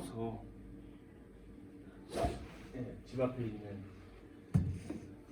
서 네, 집 앞에 있는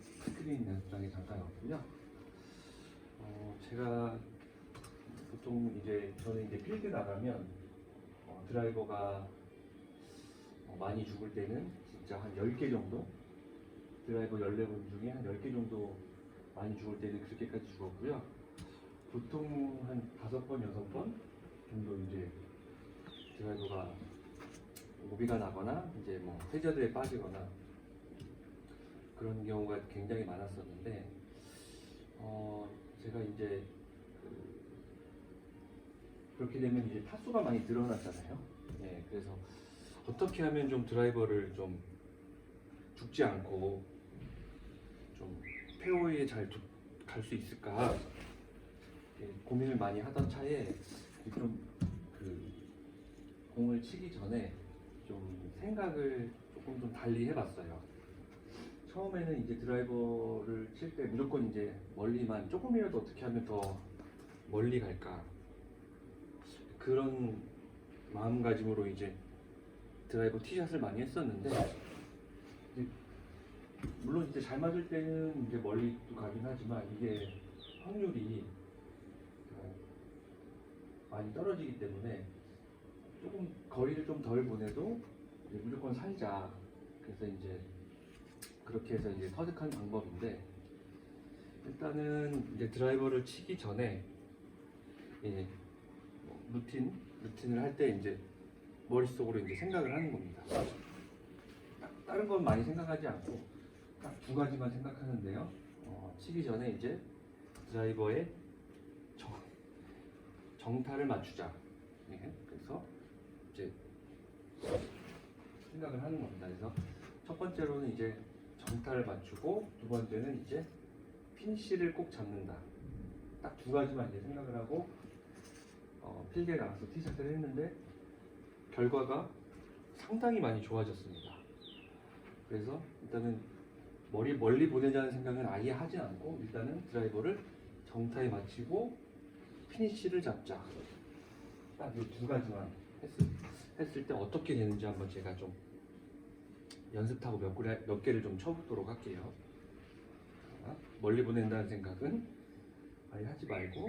스크린 연습장에 잠깐 왔고요. 어, 제가 보통 이제 저는 이제 필드 나가면 어, 드라이버가 어, 많이 죽을 때는 진짜 한 10개 정도 드라이버 14번 중에 한 10개 정도 많이 죽을 때는 그렇게까지 죽었고요. 보통 한 5번, 6번 정도 이제 드라이버가 오비가 나거나 이제 뭐 해저드에 빠지거나 그런 경우가 굉장히 많았었는데 어 제가 이제 그 그렇게 되면 이제 타수가 많이 늘어났잖아요. 예, 그래서 어떻게 하면 좀 드라이버를 좀 죽지 않고 좀 페어웨이에 잘 갈 수 있을까 예, 고민을 많이 하던 차에 좀 그 공을 치기 전에 좀 생각을 조금 좀 달리 해봤어요. 처음에는 이제 드라이버를 칠 때 무조건 이제 멀리만 조금이라도 어떻게 하면 더 멀리 갈까 그런 마음가짐으로 이제 드라이버 티샷을 많이 했었는데 이제 물론 이제 잘 맞을 때는 이제 멀리도 가긴 하지만 이게 확률이 어, 많이 떨어지기 때문에 조금 거리를 좀 덜 보내도 무조건 살자. 그래서 이제 그렇게 해서 이제 터득한 방법인데 일단은 이제 드라이버를 치기 전에 예, 뭐 루틴 루틴을 할 때 이제 머릿속으로 이제 생각을 하는 겁니다. 딱 다른 건 많이 생각하지 않고 딱 두 가지만 생각하는데요. 어, 치기 전에 이제 드라이버의 정, 정타를 맞추자. 예, 그래서 이제 생각을 하는 겁니다. 그래서 첫 번째로는 이제 정타를 맞추고 두 번째는 이제 피니시를 꼭 잡는다. 딱 두 가지만 이제 생각을 하고 어, 필드에 나가서 티샷을 했는데 결과가 상당히 많이 좋아졌습니다. 그래서 일단은 머리 멀리 보내자는 생각은 아예 하지 않고 일단은 드라이버를 정타에 맞추고 피니시를 잡자. 딱 이 두 가지만 했을, 했을 때 어떻게 되는지 한번 제가 좀 연습하고 몇, 개를, 몇 개를 좀 쳐보도록 할게요. 자, 멀리 보낸다는 생각은 아예 하지 말고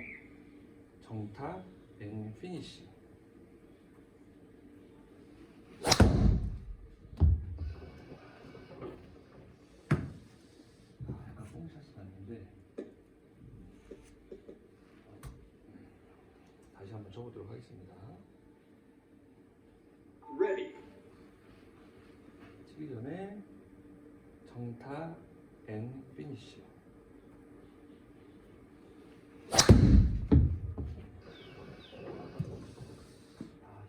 정타 앤 피니시. 아, 뽕샷이 났는데 다시 한번 쳐보도록 하겠습니다. Ready. 치기 전에 정타 앤 피니시. 아,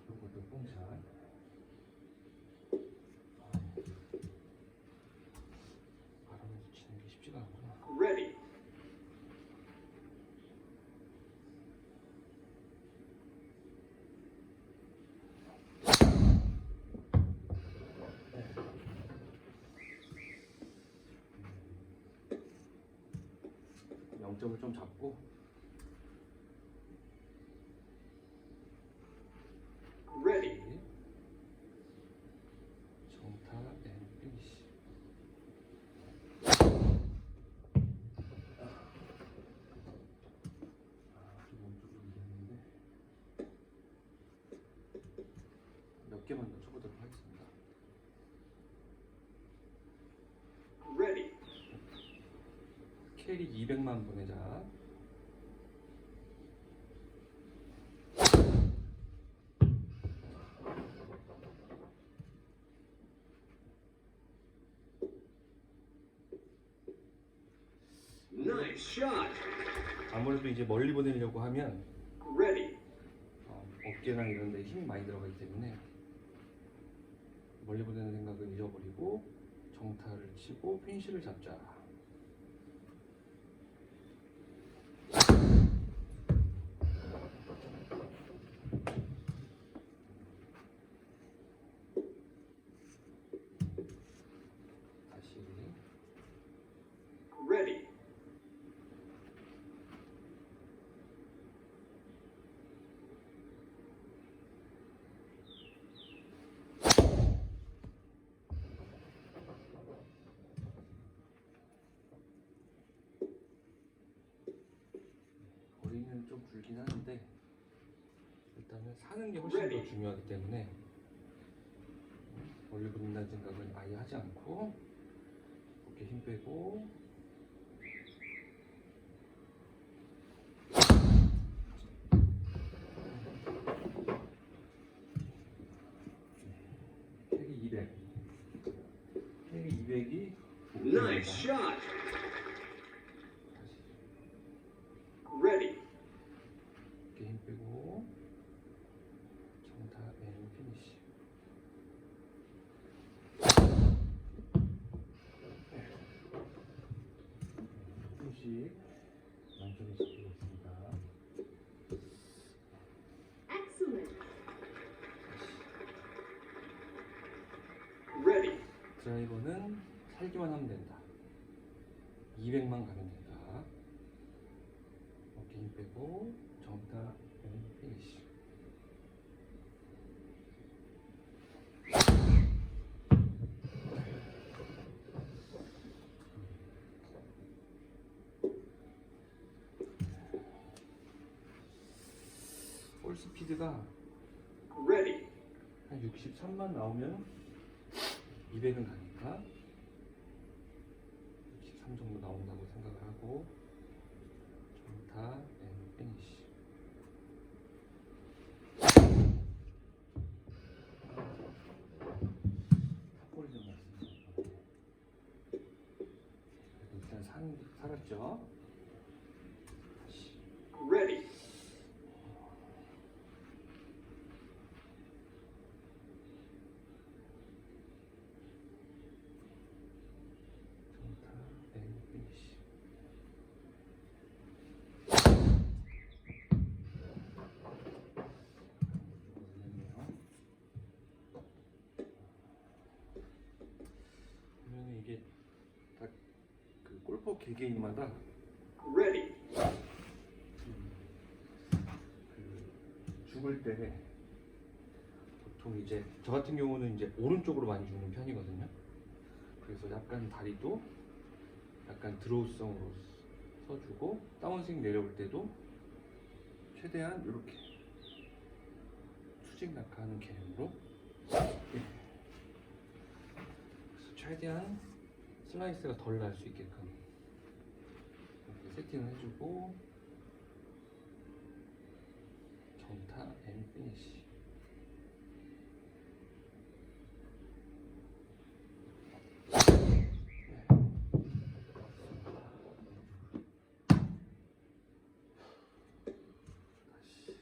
이것도 뽕샷. 아, 바람에서 치는 게 쉽지가 않구나. Ready. 영점을 좀 잡고 Ready. 정타 앤 피니시. 아, 좀 오른쪽으로 밀렸는데 몇 개만 더 쳐보도록 하겠습니다. Ready. 캐리 200만 보내자. 아무래도 이제 멀리 보내려고 하면. 어, 어깨나 이런 데 힘이 많이 들어가기 때문에 멀리 보내는 생각은 잊어버리고 정타를 치고 피니시를 잡자. 다시 Ready. 불긴 하는데 일단은 사는 게 훨씬 더. 중요하기 때문에 멀리 붙는다는 생각은 아예 하지 않고 어깨 힘 빼고 캐리 200 캐리 200이 Nice shot. Ready. 어깨 힘 빼고 정타 앤 피니시 조금씩 만점을 시키고 있습니다. Excellent. Ready. 드라이버는 살기만 하면 된다. 200만 가면 된다. 어깨 힘 빼고 정타 앤 피니시. 볼 스피드가 Ready. 한 63만 나오면 200은 가 니까 63 정도 나온다고 생각을 하고 정타 앤. 그래도 일단 산, 살았죠? 다시 Ready. 정타 앤 피니시 그러면 이게 다 개개인마다 Ready. 그 죽을 때 보통 이제 저 같은 경우는 이제 오른쪽으로 많이 죽는 편이거든요. 그래서 약간 다리도 약간 드로우성으로 서주고 다운스윙 내려올 때도 최대한 이렇게 수직 낙하하는 개념으로 예. 그래서 최대한 슬라이스가 덜 날 수 있게끔 세팅을 해주고 정타 앤 피니시 다시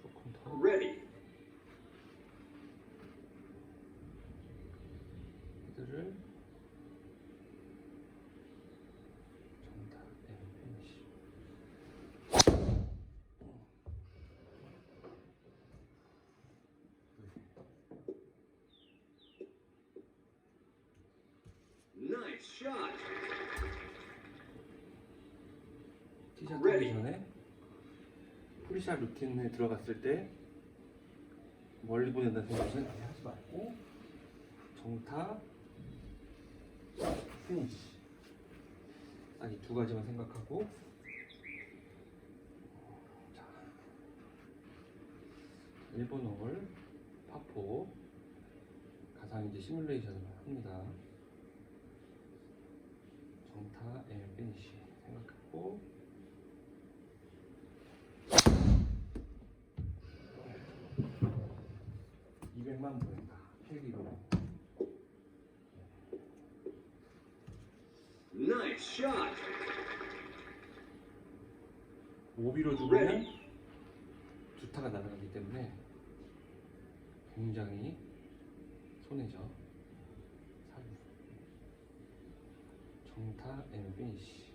조금 더 Ready. 피니시 Nice shot. 티샷 하기 Ready. 전에 프리샷 루틴에 들어갔을 때 멀리 보낸다는 생각은 하지 말고 정타 딱이두 가지만 생각하고. 자. 1번 홀 파포. 가상 이제 시뮬레이션을 합니다. 정타 앤 피니시 생각하고. 200만 보낸다. 필기로. Nice shot. 오비로 죽으면 두타가 날아가기 때문에 굉장히 손해죠. 정타 앤 피니시.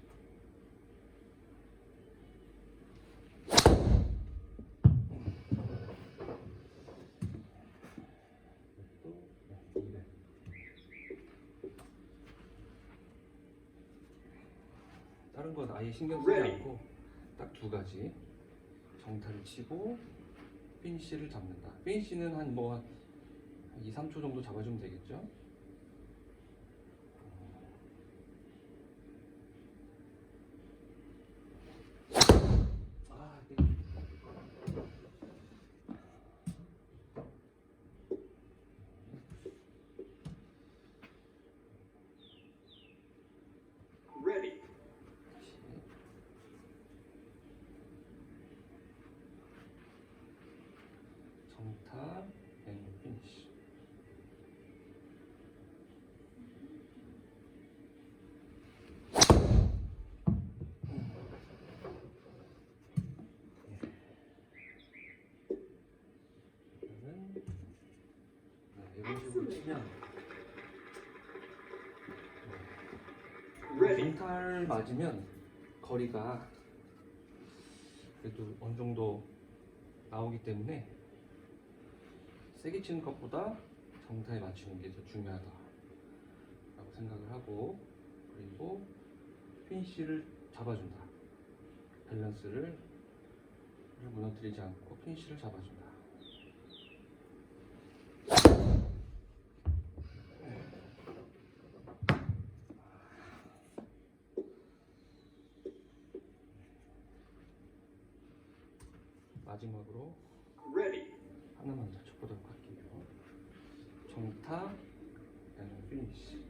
또 네, 200. 다른 건 아예 신경 쓰지 Ready. 않고 딱 두 가지 정타를 치고 피니쉬를 잡는다. 피니쉬는 한뭐 2, 3초 정도 잡아주면 되겠죠? 정타 앤 피니시. 그러면 네, 이런 식으로 치면. 멘탈 맞으면 거리가 그래도 어느 정도 나오기 때문에 세게 치는 것보다 정타에 맞추는 게 더 중요하다라고 생각을 하고 그리고 피니쉬를 잡아준다 밸런스를 무너뜨리지 않고 피니쉬를 잡아준다 마지막으로 Ready. 하나만 더 쳐보도록 할게요. 정타, 그다음에 피니시.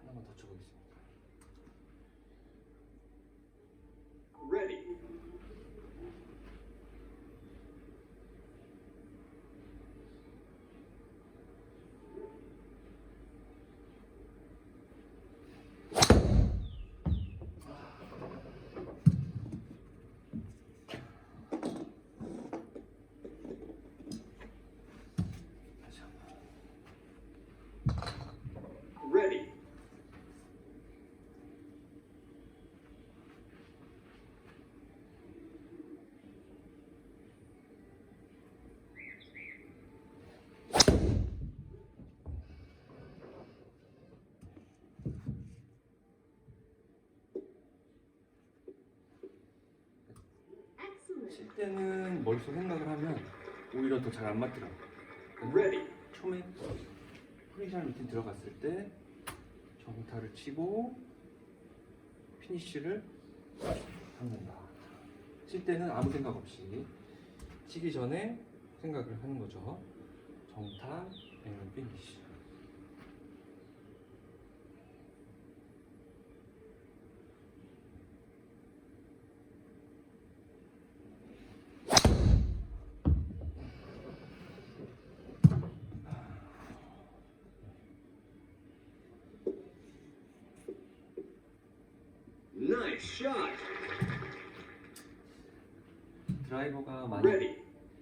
하나만 더 쳐보겠습니다. Ready. 다시 한 번. Ready. Excellent. 칠 때는 머릿속 생각을 하면 오히려 더 잘 안 맞더라고. Ready. 처음에 프리샷 루틴 들어갔을 때 정타를 치고 피니쉬를 잡는다. 칠 때는 아무 생각 없이 치기 전에 생각을 하는 거죠. 정타, 아니면 피니쉬. 드라이버가 많이.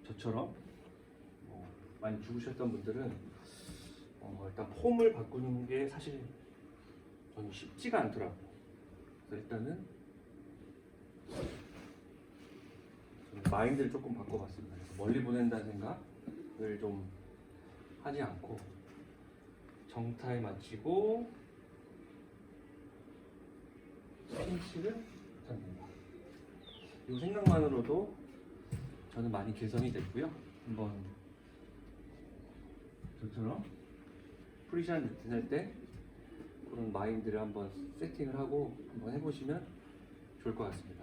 저처럼 어, 많이 죽으셨던 분들은 어, 일단 폼을 바꾸는 게 사실 저는 쉽지가 않더라고요. 그래서 일단은 마인드를 조금 바꿔봤습니다. 멀리 보낸다는 생각을 좀 하지 않고 정타에 맞추고 스킨치를 잡는다. 이 생각만으로도 저는 많이 개선이 됐고요. 한번 저처럼 프리샷 루틴 할때 그런 마인드를 한번 세팅을 하고 한번 해보시면 좋을 것 같습니다.